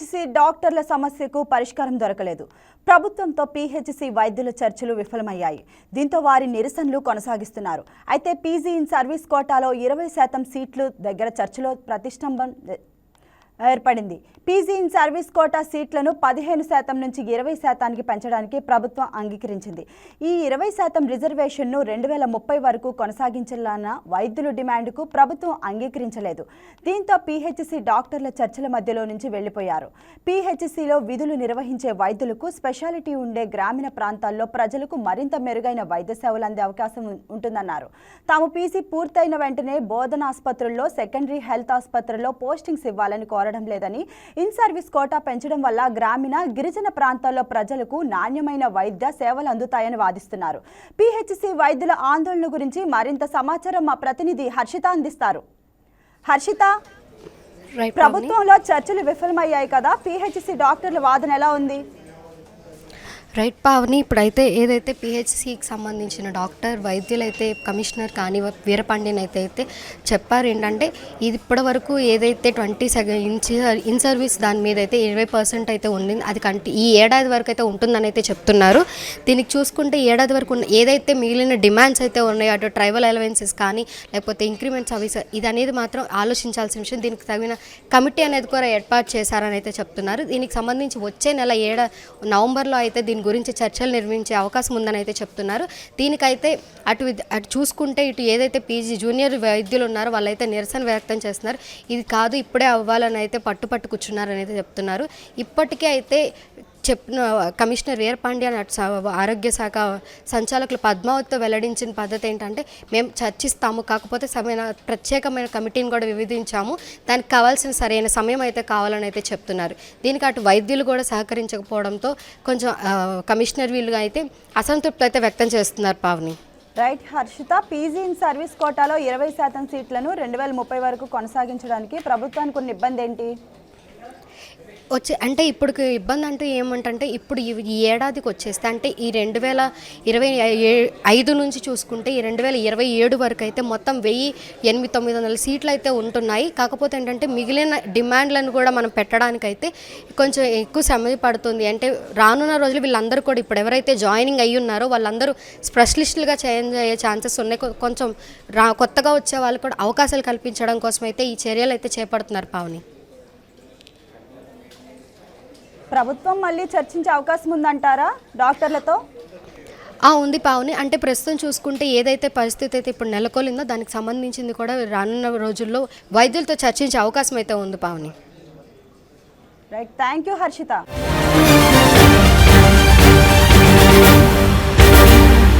PHC డాక్టర్ల సమస్యకు పరిష్కారం దొరకలేదు. ప్రభుత్వంతో పిహెచ్సి వైద్యుల చర్చలు విఫలమయ్యాయి. దీంతో వారి నిరసనలు కొనసాగిస్తున్నారు. అయితే పీజీ ఇన్ సర్వీస్ కోటాలో ఇరవై శాతం సీట్లు దగ్గర చర్చలో ప్రతిష్టంభం ఏర్పడింది. పీజీ ఇన్ సర్వీస్ కోటా సీట్లను పదిహేను శాతం నుంచి ఇరవై శాతానికి పెంచడానికి ప్రభుత్వం అంగీకరించింది. ఈ ఇరవై శాతం రిజర్వేషన్ను రెండు వేల ముప్పై వరకు కొనసాగించాలన్న వైద్యుల డిమాండ్కు ప్రభుత్వం అంగీకరించలేదు. దీంతో పీహెచ్సి డాక్టర్ల చర్చల మధ్యలో నుంచి వెళ్ళిపోయారు పీహెచ్సిలో విధులు నిర్వహించే వైద్యులకు స్పెషాలిటీ ఉండే గ్రామీణ ప్రాంతాల్లో ప్రజలకు మరింత మెరుగైన వైద్య సేవలు అందే అవకాశం ఉంటుందన్నారు. తాము పీసీ పూర్తయిన వెంటనే బోధన ఆసుపత్రుల్లో సెకండరీ హెల్త్ ఆసుపత్రుల్లో పోస్టింగ్స్ ఇవ్వాలని కోరడం లేదని ఇన్ సర్వీస్ కోటా పెంచడం వల్ల గ్రామీణ గిరిజన ప్రాంతాల్లో ప్రజలకు నాణ్యమైన వైద్య సేవలు అందుతాయని వాదిస్తున్నారు. పీహెచ్సి వైద్యుల ఆందోళన గురించి మరింత సమాచారం మా ప్రతినిధి హర్షిత అందిస్తారు. హర్షిత. ప్రభుత్వంలో చర్చలు విఫలమయ్యాయి కదా పీహెచ్సి డాక్టర్ల వాదన ఎలా ఉంది? రైట్ పావని ఇప్పుడైతే ఏదైతే పిహెచ్సికి సంబంధించిన డాక్టర్ వైద్యులు అయితే కమిషనర్ కానీ వీరపాండ్యన్ అయితే అయితే చెప్పారు ఏంటంటే ఇది ఇప్పటివరకు ఏదైతే twenty second in in service దాని మీద అయితే ఇరవై పర్సెంట్ అయితే ఉండింది అది కంటి ఈ ఏడాది వరకు అయితే ఉంటుందని అయితే చెప్తున్నారు. దీనికి చూసుకుంటే ఏడాది వరకు ఉన్న ఏదైతే మిగిలిన డిమాండ్స్ అయితే ఉన్నాయో అటు ట్రైబల్ అలవెన్సెస్ కానీ లేకపోతే ఇంక్రిమెంట్స్ అవి ఇది అనేది మాత్రం ఆలోచించాల్సిన విషయం. దీనికి తగిన కమిటీ అనేది కూడా ఏర్పాటు చేశారని అయితే చెప్తున్నారు. దీనికి సంబంధించి వచ్చే నెల ఏడా నవంబర్లో అయితే దీని గురించి చర్చలు నిర్వహించే అవకాశం ఉందని అయితే చెప్తున్నారు. దీనికైతే అటు విద్- అటు చూసుకుంటే ఇటు ఏదైతే పీజీ జూనియర్ వైద్యులు ఉన్నారో వాళ్ళైతే నిరసన వ్యక్తం చేస్తున్నారు. ఇది కాదు ఇప్పుడే అవ్వాలని అయితే పట్టు కూర్చున్నారని అయితే చెప్తున్నారు. ఇప్పటికే అయితే చెప్పిన కమిషనర్ వీర పాండ్యన్ అటు ఆరోగ్య శాఖ సంచాలకులు పద్మావతితో వెల్లడించిన పద్ధతి ఏంటంటే మేము చర్చిస్తాము కాకపోతే సరైన ప్రత్యేకమైన కమిటీని కూడా విభజించాము దానికి కావాల్సిన సరైన సమయం అయితే కావాలని అయితే చెప్తున్నారు. దీనికి అటు వైద్యులు కూడా సహకరించకపోవడంతో కొంచెం కమిషనర్ వీళ్ళు అయితే అసంతృప్తి అయితే వ్యక్తం చేస్తున్నారు Pavani. Right Harshita PG in service కోటాలో ఇరవై శాతం సీట్లను రెండు వేల ముప్పై వరకు కొనసాగించడానికి ప్రభుత్వానికి కొన్ని ఇబ్బంది ఏంటి? వచ్చే అంటే ఇప్పుడు ఇబ్బంది అంటే ఏమంటే ఇప్పుడు ఈ ఏడాదికి వచ్చేస్తే అంటే ఈ రెండు వేల ఇరవై ఏ- ఐదు నుంచి చూసుకుంటే ఈ రెండు వేల ఇరవై ఏడు వరకు అయితే మొత్తం వెయ్యి ఎనిమిది తొమ్మిది వందల సీట్లు అయితే ఉంటున్నాయి. కాకపోతే ఏంటంటే మిగిలిన డిమాండ్లను కూడా మనం పెట్టడానికైతే కొంచెం ఎక్కువ సమయం పడుతుంది. అంటే రానున్న రోజులు వీళ్ళందరూ కూడా ఇప్పుడు ఎవరైతే జాయినింగ్ అయ్యి ఉన్నారో వాళ్ళందరూ స్పెషలిస్టులుగా చేంజ్ అయ్యే ఛాన్సెస్ ఉన్నాయి. కొ- కొంచెం రా కొత్తగా వచ్చే వాళ్ళు కూడా అవకాశాలు కల్పించడం కోసం అయితే ఈ చర్యలు అయితే చేపడుతున్నారు పావని. ప్రభుత్వం మళ్ళీ చర్చించే అవకాశం ఉందంటారా డాక్టర్లతో? ఆ ఉంది పావుని. అంటే ప్రస్తుతం చూసుకుంటే ఏదైతే పరిస్థితి అయితే ఇప్పుడు నెలకొలిందో దానికి సంబంధించింది కూడా రానున్న రోజుల్లో వైద్యులతో చర్చించే అవకాశం అయితే ఉంది పావుని. Right thank you Harshita